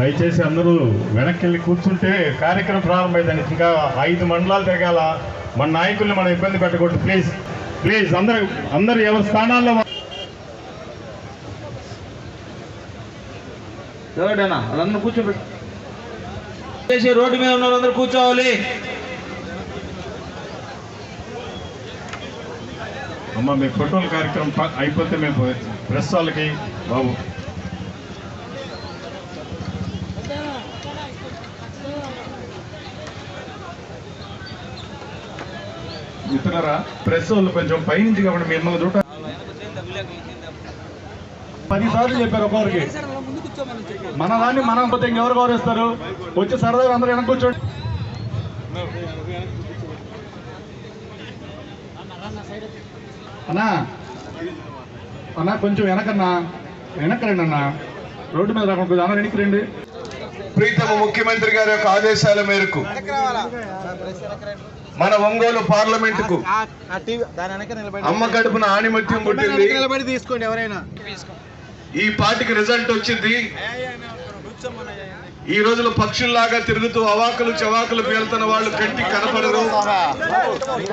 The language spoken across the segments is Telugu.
దయచేసి అందరూ వెనక్కి వెళ్ళి కూర్చుంటే కార్యక్రమం ప్రారంభమైందని ఇంకా ఐదు మండలాలు తిరగాల. మన నాయకుల్ని మనం ఇబ్బంది పెట్టకూడదు. ప్లీజ్ ప్లీజ్ అందరు అందరు ఎవరి స్థానాల్లో ఎవడైనా వాళ్ళందరూ కూర్చోబెట్టు రోడ్డు మీద ఉన్న వాళ్ళందరూ కూర్చోవాలి. అమ్మ మీ ఫోటోల కార్యక్రమం అయిపోతే మేము ప్రెస్ వాళ్ళకి బాబు. మిత్రులారా ప్రెస్ వాళ్ళు కొంచెం పైనుంచి కాబట్టి మిమ్మల్ని చూడ పదిసార్లు చెప్పారు ఒకరికి మన దాన్ని మనం పోతే ఇంకెవరు గౌరవిస్తారు? వచ్చి సరదాగా అందరూ వెనక కూర్చోండి. అన్నా అన్నా కొంచెం వెనకన్నా వెనక రండి అన్నా రోడ్డు మీద రాకుండా కొంచెం అన్న వెనక్కి రండి. ప్రీతమ ముఖ్యమంత్రి గారి యొక్క ఆదేశాల మేరకు మన ఒంగోలు పార్లమెంటుకు. అమ్మ గడుపున ఆణిమత్యం పుట్టింది తీసుకోండి ఎవరైనా. ఈ పార్టీకి రిజల్ట్ వచ్చింది. ఈ రోజులు పక్షుల్లాగా తిరుగుతూ అవాకులు చవాకులు పేలుతున్న వాళ్ళు కంటికి కనపడరు.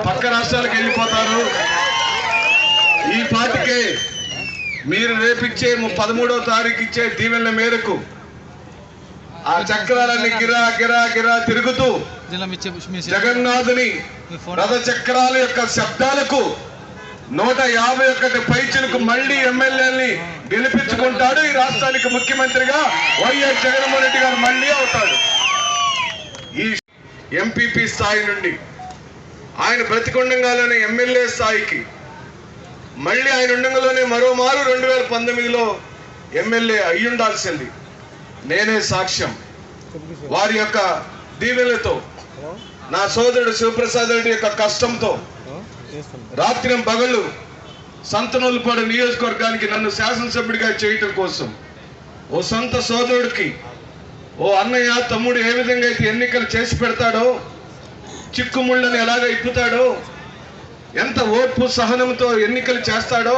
పక్క రాష్ట్రాలకు వెళ్ళిపోతారు. ఈ పార్టీకే మీరు రేపిచ్చే పదమూడవ తారీఖు ఇచ్చే దీవెనల మేరకు ఆ చక్రాలన్నీ గిరా గిరా గిరా తిరుగుతూ జగన్నాథుని రథ చక్రాల యొక్క శబ్దాలకు నూట యాభై ఒకటి పైచులకు మళ్ళీ ఎమ్మెల్యేని గెలిపించుకుంటాడు. ఈ రాష్ట్రానికి ముఖ్యమంత్రిగా వైఎస్ జగన్మోహన్ రెడ్డి గారు మళ్ళీ అవుతాడు. ఈ ఎంపీపీ స్థాయి నుండి ఆయన బ్రతికొండంగాలోనే ఎమ్మెల్యే స్థాయికి మళ్ళీ ఆయన ఉండంగాలోనే మరోమారు రెండు వేల పంతొమ్మిదిలో ఎమ్మెల్యే అయ్యుండాల్సింది. నేనే సాక్ష్యం. వారి యొక్క దీవెలతో నా సోదరుడు శివప్రసాద్ రెడ్డి యొక్క కష్టంతో రాత్రి పగళ్ళు సంతనోలుపాడు నియోజకవర్గానికి నన్ను శాసనసభ్యుడిగా చేయటం కోసం ఓ సొంత సోదరుడికి ఓ అన్నయ్య తమ్ముడు ఏ విధంగా అయితే ఎన్నికలు చేసి పెడతాడో చిక్కుముళ్ళని ఎలాగ ఇప్పుతాడో ఎంత ఓర్పు సహనంతో ఎన్నికలు చేస్తాడో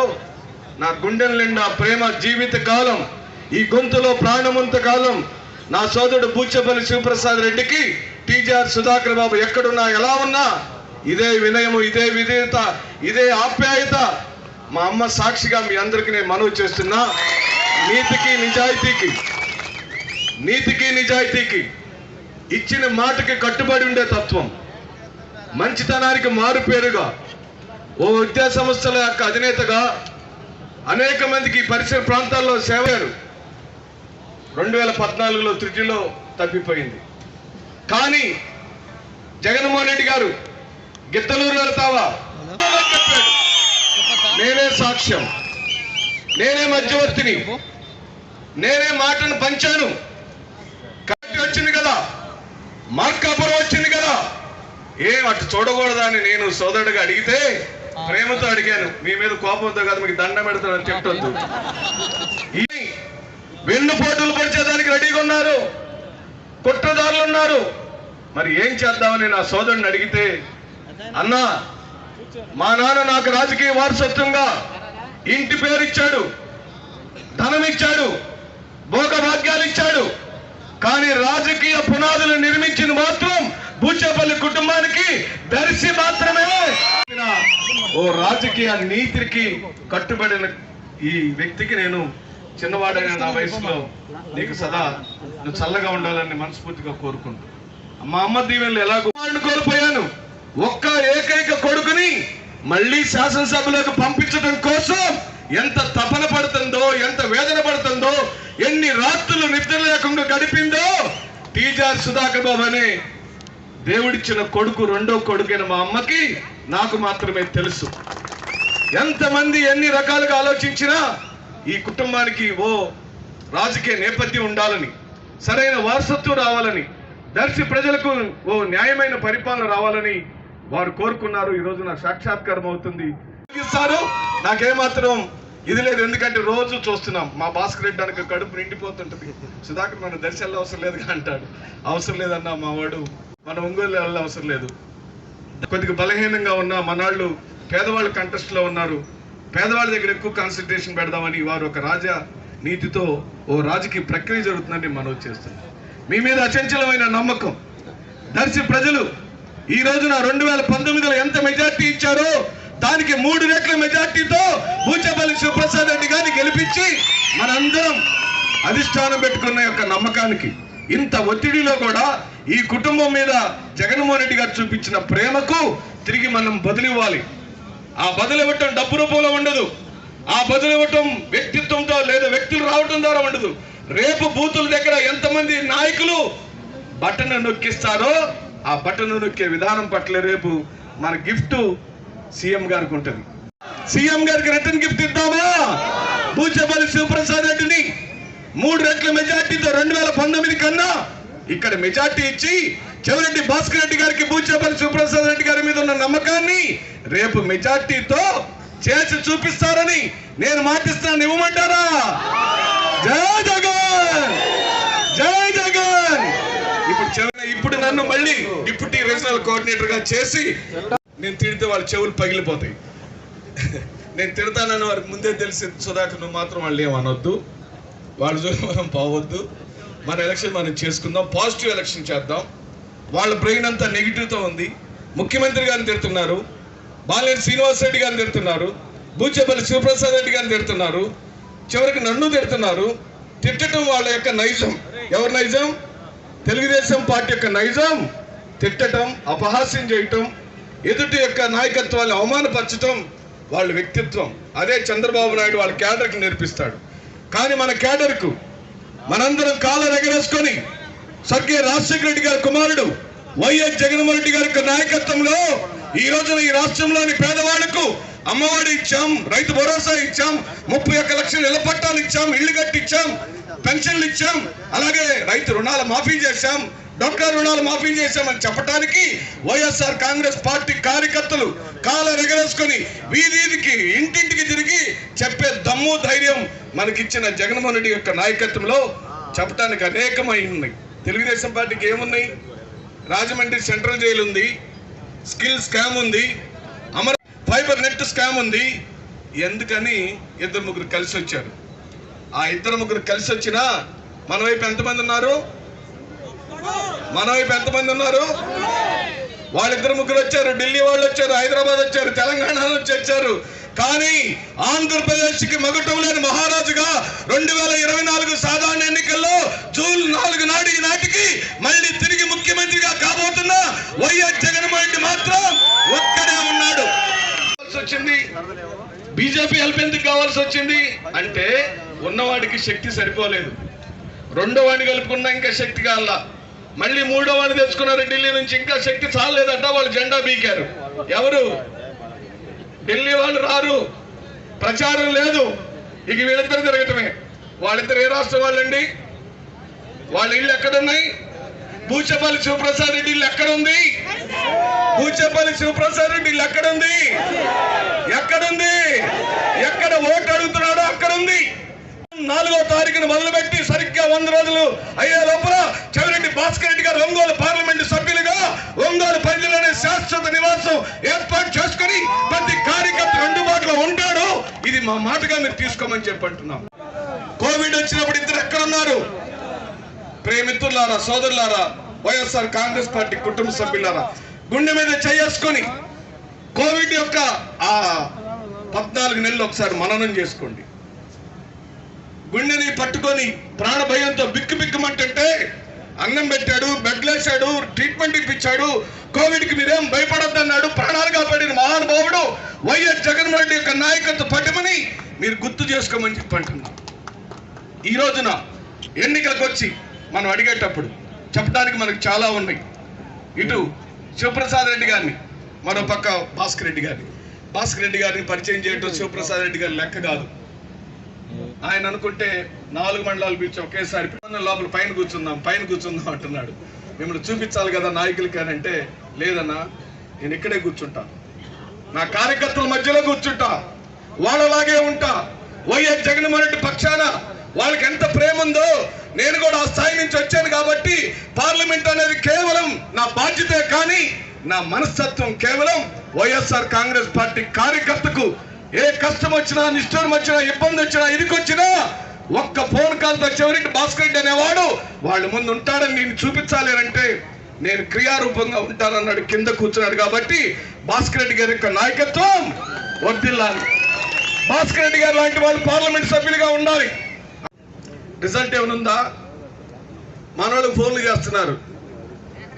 నా గుండెల నిండా ప్రేమ జీవిత కాలం ఈ గొంతులో ప్రాణమంత కాలం నా సోదరుడు బూచపల్లి శివప్రసాద్ రెడ్డికి టీజీఆర్ సుధాకర్ బాబు ఎక్కడున్నా ఎలా ఉన్నా ఇదే వినయము ఇదే విధేయత ఇదే ఆప్యాయత. మా అమ్మ సాక్షిగా మీ అందరికీ నేను మనవి చేస్తున్నా నీతికి నిజాయితీకి నీతికి నిజాయితీకి ఇచ్చిన మాటకి కట్టుబడి ఉండే తత్వం మంచితనానికి మారు పేరుగా ఓ విద్యా సంస్థల యొక్క అధినేతగా అనేక మందికి పరిసర ప్రాంతాల్లో సేవయారు రెండు వేల పద్నాలుగులో త్రుటిలో తప్పిపోయింది. కానీ జగన్మోహన్ రెడ్డి గారు గిద్దలూరు వెళ్తావా? నేనే సాక్ష్యం. నేనే మధ్యవర్తిని. నేనే మాటను పంచాను. కరెక్ట్ వచ్చింది కదా? మార్కాపురం వచ్చింది కదా? ఏం అటు చూడకూడదని నేను సోదరుడిగా అడిగితే ప్రేమతో అడిగాను. మీ మీద కోపంతో కాదు మీకు దండం పెడతానని చెప్పొద్దు. ఈ వెన్నుపోటులు పొడిచేదానికి రెడీగా ఉన్నారు. కుట్రదారులు ఉన్నారు. మరి ఏం చేద్దామని నా సోదరుని అడిగితే అన్నా మా నాన్న నాకు రాజకీయ వారసత్వంగా ఇంటి పేరు ఇచ్చాడు ధనం ఇచ్చాడు భోగ భాగ్యాలు ఇచ్చాడు. కానీ రాజకీయ పునాదులు నిర్మించింది మాత్రం బూచేపల్లి కుటుంబానికి దర్శి మాత్రమే. ఓ రాజకీయ నీతికి కట్టుబడిన ఈ వ్యక్తికి నేను చిన్నవాడైన నా వయసులో నీకు సదా నువ్వు చల్లగా ఉండాలని మనస్ఫూర్తిగా కోరుకుంటూ. మా అమ్మ దీవెనలు ఎలా కోల్పోయాను. ఒక్క ఏకైక కొడుకుని మళ్ళీ శాసనసభలోకి పంపించడం కోసం ఎంత తపన పడుతుందో ఎంత వేదన పడుతుందో ఎన్ని రాత్రులు నిద్ర లేకుండా గడిపిందో టీజార్ సుధాకర్ బాబు అనే దేవుడిచ్చిన కొడుకు రెండో కొడుకైన మా అమ్మకి నాకు మాత్రమే తెలుసు. ఎంతమంది ఎన్ని రకాలుగా ఆలోచించినా ఈ కుటుంబానికి ఓ రాజకీయ నేపథ్యం ఉండాలని సరైన వారసత్వం రావాలని దర్శి ప్రజలకు ఓ న్యాయమైన పరిపాలన రావాలని వారు కోరుకున్నారు. ఈ రోజు నాకు సాక్షాత్కారం అవుతుంది. ఇస్తారు నాకేమాత్రం ఇది లేదు. ఎందుకంటే రోజు చూస్తున్నాం. మా భాస్కర్ రెడ్డి అనక కడుపు నిండిపోతుంటది. సుధాకర్ మన దర్శనం అవసరం లేదు అంటాడు. అవసరం లేదన్నా మా వాడు మన ఒంగోలు వెళ్ళాలి అవసరం లేదు. కొద్దిగా బలహీనంగా ఉన్న మనాళ్ళు పేదవాళ్ళు కంటెస్ట్లో ఉన్నారు. పేదవాళ్ళ దగ్గర ఎక్కువ కాన్సన్ట్రేషన్ పెడదామని వారు ఒక రాజా నీతితో ఓ రాజకీయ ప్రక్రియ జరుగుతుందని మనం చేస్తున్నాం మీ మీద అచంచలమైన నమ్మకం. దర్శి ప్రజలు ఈ రోజున రెండు వేల పంతొమ్మిదిలో ఎంత మెజార్టీ ఇచ్చారో దానికి మూడు రెట్ల మెజార్టీతో బూచపల్లి సుప్రసాద్ రెడ్డి గారిని గెలిపించి మనందరం అధిష్టానం పెట్టుకున్న యొక్క నమ్మకానికి ఇంత ఒత్తిడిలో కూడా ఈ కుటుంబం మీద జగన్మోహన్ రెడ్డి గారు చూపించిన ప్రేమకు తిరిగి మనం బదిలివ్వాలి. ఆ బదులు ఇవ్వటం డబ్బు రూపంలో ఉండదు. ఆ బదులు ఇవ్వటం వ్యక్తిత్వంతో లేదా వ్యక్తులు రావటం ద్వారా ఉండదు. రేపు బూతుల దగ్గర ఎంతమంది నాయకులు బటన్ నొక్కిస్తారో ఆ బటన్ నొక్కే విధానం పట్ల రేపు మన గిఫ్ట్ సీఎం గారికి ఉంటుంది. సీఎం గారికి రిటర్న్ గిఫ్ట్ ఇద్దామా? బూచపల్లి శివప్రసాద్ రెడ్డిని మూడు రెట్ల మెజార్టీతో రెండు వేల పంతొమ్మిది కన్నా ఇక్కడ మెజార్టీ ఇచ్చి చెవిరెడ్డి భాస్కర్ రెడ్డి గారికి బూచేపల్లి శివప్రసాద్ రెడ్డి గారి మీద ఉన్న నమ్మకాన్ని రేపు మెజార్టీతో చేసి చూపిస్తారని నేను మాటిస్తాను ఇవ్వమంటారా? జై జగన్! జై జగన్! ఇప్పుడు చెవిన ఇప్పుడు నన్ను మళ్ళీ డిప్యూటీ రీజనల్ కోఆర్డినేటర్గా చేసి నేను తిడితే వాళ్ళ చెవులు పగిలిపోతాయి. నేను తిడతానని వారికి ముందే తెలిసి సుధాకర్ నువ్వు మాత్రం వాళ్ళు ఏమనొద్దు. వాళ్ళ జోలి మనం పోవద్దు. మన ఎలక్షన్ మనం చేసుకుందాం పాజిటివ్ ఎలక్షన్ చేద్దాం. వాళ్ళ బ్రెయిన్ అంతా నెగిటివ్తో ఉంది. ముఖ్యమంత్రి గారిని తిడుతున్నారు బాలేరు శ్రీనివాస్ రెడ్డి గారిని తిడుతున్నారు బూచేపల్లి శివప్రసాద్ రెడ్డి గారిని తిడుతున్నారు చివరికి నన్ను తిడుతున్నారు. తిట్టడం వాళ్ళ యొక్క నైజం. ఎవరి నైజం? తెలుగుదేశం పార్టీ యొక్క నైజం. తిట్టడం అపహాస్యం చేయటం ఎదుటి యొక్క నాయకత్వాన్ని అవమానపరచటం వాళ్ళ వ్యక్తిత్వం. అదే చంద్రబాబు నాయుడు వాళ్ళ క్యాడర్కి నేర్పిస్తాడు. కానీ మన క్యాడర్కు మనందరం కాళ్ళ ఎగరేసుకొని స్వర్గీయ రాజశేఖర రెడ్డి గారి కుమారుడు వైఎస్ జగన్మోహన్ రెడ్డి గారి యొక్క నాయకత్వంలో ఈ రోజున ఈ రాష్ట్రంలోని పేదవాళ్ళకు అమ్మఒడి ఇచ్చాం రైతు భరోసా ఇచ్చాం ముప్పై ఒక్క లక్షల ఇళ్ళ పట్టాలు ఇచ్చాం ఇళ్ళు కట్టించాం పెన్షన్లు ఇచ్చాం అలాగే రైతు రుణాలు మాఫీ చేశాం డొక్కా రుణాలు మాఫీ చేశామని చెప్పడానికి వైఎస్ఆర్ కాంగ్రెస్ పార్టీ కార్యకర్తలు కాల ఎగరేసుకొని వీధికి ఇంటింటికి తిరిగి చెప్పే దమ్ము ధైర్యం మనకిచ్చిన జగన్మోహన్ రెడ్డి యొక్క నాయకత్వంలో చెప్పడానికి అనేకమై ఉన్నాయి. తెలుగుదేశం పార్టీకి ఏమున్నాయి? రాజమండ్రి సెంట్రల్ జైలు ఉంది స్కిల్ స్కామ్ ఉంది అమర ఫైబర్ నెట్ స్కామ్ ఉంది. ఎందుకని ఇద్దరు ముగ్గురు కలిసి వచ్చారు ఆ ఇద్దరు ముగ్గురు కలిసి వచ్చినా మన వైపు ఎంతమంది ఉన్నారు? మన వైపు ఎంతమంది ఉన్నారు? వాళ్ళిద్దరు ముగ్గురు వచ్చారు ఢిల్లీ వాళ్ళు వచ్చారు హైదరాబాద్ వచ్చారు తెలంగాణ నుంచి వచ్చారు కానీ ఆంధ్రప్రదేశ్కి మగటం లేని మహారాజుగా రెండు వేల ఇరవై నాలుగు సాధారణ ఎన్నికల్లో జూన్ నాలుగు నాడు ఈ నాటికి మళ్ళీ తిరిగి ముఖ్యమంత్రిగా కాబోతున్న వైఎస్ జగన్మోహన్ రెడ్డి మాత్రం ఒక్కడే ఉన్నాడు. వచ్చింది. బీజేపీ హెల్ప్ ఎందుకు కావాల్సి వచ్చింది? అంటే ఉన్నవాడికి శక్తి సరిపోలేదు. రెండో వాడిని కలుపుకున్నా ఇంకా శక్తి కావాల? మళ్ళీ మూడో వాడిని తెచ్చుకున్నారు ఢిల్లీ నుంచి ఇంకా శక్తి చాలేదంట వాళ్ళు జెండా బీకారు. ఎవరు? ఢిల్లీ వాళ్ళు రారు. ప్రచారం లేదు. ఇక వీళ్ళిద్దరు తిరగటమే. వాళ్ళిద్దరు ఏ రాష్ట్రం వాళ్ళండి? వాళ్ళ ఇల్లు ఎక్కడున్నాయి? బూచపల్లి శివప్రసాద్ రెడ్డి ఇల్లు ఎక్కడుంది? బూచపల్లి శివప్రసాద్ రెడ్డి ఇల్లు ఎక్కడుంది? ఎక్కడుంది? ఎక్కడ ఓటు అడుగుతున్నాడో అక్కడుంది. నాలుగో తారీఖున మొదలుపెట్టి సరిగ్గా వంద రోజులు అయ్యే లోపల చెవిరెడ్డి భాస్కర్ రెడ్డి గారు ఒంగోలు పార్లమెంటు సభ్యులుగా ఒంగోలు పరిధిలోనే కోసం ఏర్పాటు చేసుకుని ప్రతి కార్యకర్త అందుబాటులో ఉంటాడు. ఇది మా మాటగా మీరు తీసుకోమని చెప్పంటున్నాం కోవిడ్ వచ్చినప్పుడు ఇద్దరు ఎక్కడున్నారు? ప్రేమితులారా సోదరులారా వైఎస్ఆర్ కాంగ్రెస్ పార్టీ కుటుంబ సభ్యులారా గుండె మీద చేసుకొని కోవిడ్ యొక్క ఆ పద్నాలుగు నెలలు ఒకసారి మననం చేసుకోండి. గుండెని పట్టుకొని ప్రాణ భయంతో బిక్కు బిక్కుమంటుంటే అన్నం పెట్టాడు బెడ్లేసాడు ట్రీట్మెంట్ ఇప్పించాడు కోవిడ్కి మీరేం భయపడ ప్రాణాలు కాపాడిన మహానుభావుడు వైఎస్ జగన్మోహన్ రెడ్డి యొక్క నాయకత్వ పట్టుమని మీరు గుర్తు చేసుకోమని చెప్పి అంటున్నాం. ఈ రోజున ఎన్నికలకు వచ్చి మనం అడిగేటప్పుడు చెప్పడానికి మనకు చాలా ఉన్నాయి. ఇటు శివప్రసాద్ రెడ్డి గారిని మరో పక్క భాస్కర్ రెడ్డి గారిని. భాస్కర్ రెడ్డి గారిని పరిచయం చేయటం శివప్రసాద్ రెడ్డి గారి లెక్క కాదు. ఆయన అనుకుంటే నాలుగు మండలాలు బీచ్ ఒకేసారి లోపల పైన కూర్చుందాం పైన కూర్చుందాం అంటున్నాడు. మిమ్మల్ని చూపించాలి కదా నాయకులకి అని అంటే లేదన్నా నేను ఇక్కడే కూర్చుంటా. నా కార్యకర్తల మధ్యలో కూర్చుంటా. వాళ్ళలాగే ఉంటా. వైఎస్ జగన్మోహన్ రెడ్డి పక్షాన వాళ్ళకి ఎంత ప్రేమ ఉందో నేను కూడా ఆ స్థాయి నుంచి వచ్చాను కాబట్టి పార్లమెంట్ అనేది కేవలం నా బాధ్యతే కానీ నా మనస్తత్వం కేవలం వైఎస్ఆర్ కాంగ్రెస్ పార్టీ కార్యకర్తకు ఏ కష్టం వచ్చినా నిష్ఠూరం వచ్చినా ఇబ్బంది వచ్చినా ఇదికొచ్చినా ఒక్క ఫోన్ కాల్తో చివరికి భాస్కర్ రెడ్డి అనేవాడు వాళ్ళ ముందు ఉంటాడని నేను చూపించాలి అంటే నేను క్రియారూపంగా ఉంటానన్నాడు కింద కూర్చున్నాడు కాబట్టి భాస్కర్ రెడ్డి గారి యొక్క నాయకత్వం వర్దిల్లాలి భాస్కర్ రెడ్డి గారు లాంటి వాళ్ళు పార్లమెంట్ సభ్యులుగా ఉండాలి. రిజల్ట్ ఏమనుందా? మనోళ్ళకి ఫోన్లు చేస్తున్నారు.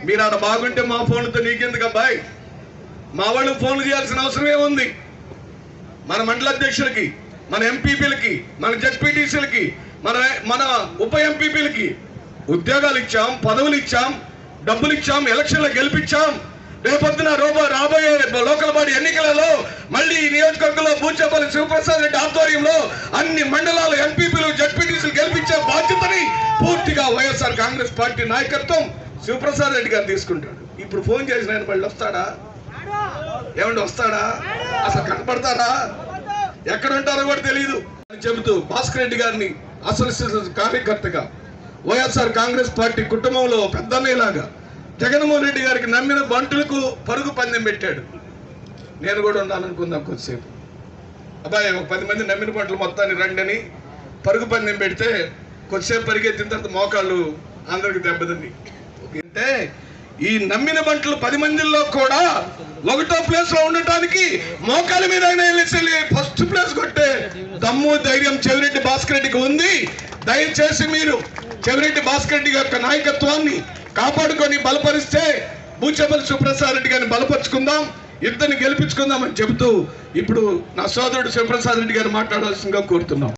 మీరు ఆడ బాగుంటే మా ఫోన్లతో నీకెందుకు అబ్బాయి? మా వాళ్ళకి ఫోన్లు చేయాల్సిన అవసరం ఏముంది? మన మండల అధ్యక్షులకి మన ఎంపీపీలకి మన జడ్పీటీసీలకి మన మన ఉప ఎంపీపీలకి ఉద్యోగాలు ఇచ్చాం పదవులు ఇచ్చాం డబ్బులు ఇచ్చాం ఎలక్షన్లో గెలిపించాం. రేపొద్దున రోబో రాబోయే లోకల్ బాడీ ఎన్నికలలో మళ్ళీ ఈ నియోజకవర్గంలో బూచేపల్లి శివప్రసాద్ రెడ్డి ఆధ్వర్యంలో అన్ని మండలాలు ఎంపీపీలు జడ్పీటీసీలు గెలిపించే బాధ్యతని పూర్తిగా వైఎస్ఆర్ కాంగ్రెస్ పార్టీ నాయకత్వం శివప్రసాద్ రెడ్డి గారు తీసుకుంటాడు. ఇప్పుడు ఫోన్ చేసిన ఆయన మళ్ళీ వస్తాడా? ఏమండి వస్తాడా? అసలు కనపడతాడా? ఎక్కడ ఉంటారో కూడా తెలియదు అని చెబుతూ భాస్కర్ రెడ్డి గారిని అసలు కార్యకర్తగా వైఎస్ఆర్ కాంగ్రెస్ పార్టీ కుటుంబంలో పెద్దన్నయ్యలాగా జగన్మోహన్ రెడ్డి గారికి నమ్మిన బంటులకు పరుగు పందెం పెట్టాడు. నేను కూడా ఉండాలనుకుందాం కొద్దిసేపు? అబ్బాయి ఒక పది మంది నమ్మిన బంటులు మొత్తాన్ని రండి పరుగు పందెం పెడితే కొద్దిసేపు పరిగెత్తిన తర్వాత మోకాళ్ళు అందరికి దెబ్బతింది అంటే ఈ నమ్మిన బంటలు పది మందిలో కూడా ఒకటో ప్లేస్లో ఉండటానికి మోకాల మీద అయినా వెళ్ళి ఫస్ట్ ప్లేస్ కొట్టే దమ్ము ధైర్యం చెవిరెడ్డి భాస్కర్ రెడ్డికి ఉంది. దయచేసి మీరు చెవిరెడ్డి భాస్కర్ రెడ్డి యొక్క నాయకత్వాన్ని కాపాడుకొని బలపరిస్తే బూచపల్లి సుప్రసాద్ రెడ్డి గారిని బలపరుచుకుందాం ఇద్దరిని గెలిపించుకుందాం అని చెబుతూ ఇప్పుడు నా సోదరుడు సుప్రసాద్ రెడ్డి గారు మాట్లాడాల్సిందిగా కోరుతున్నాం.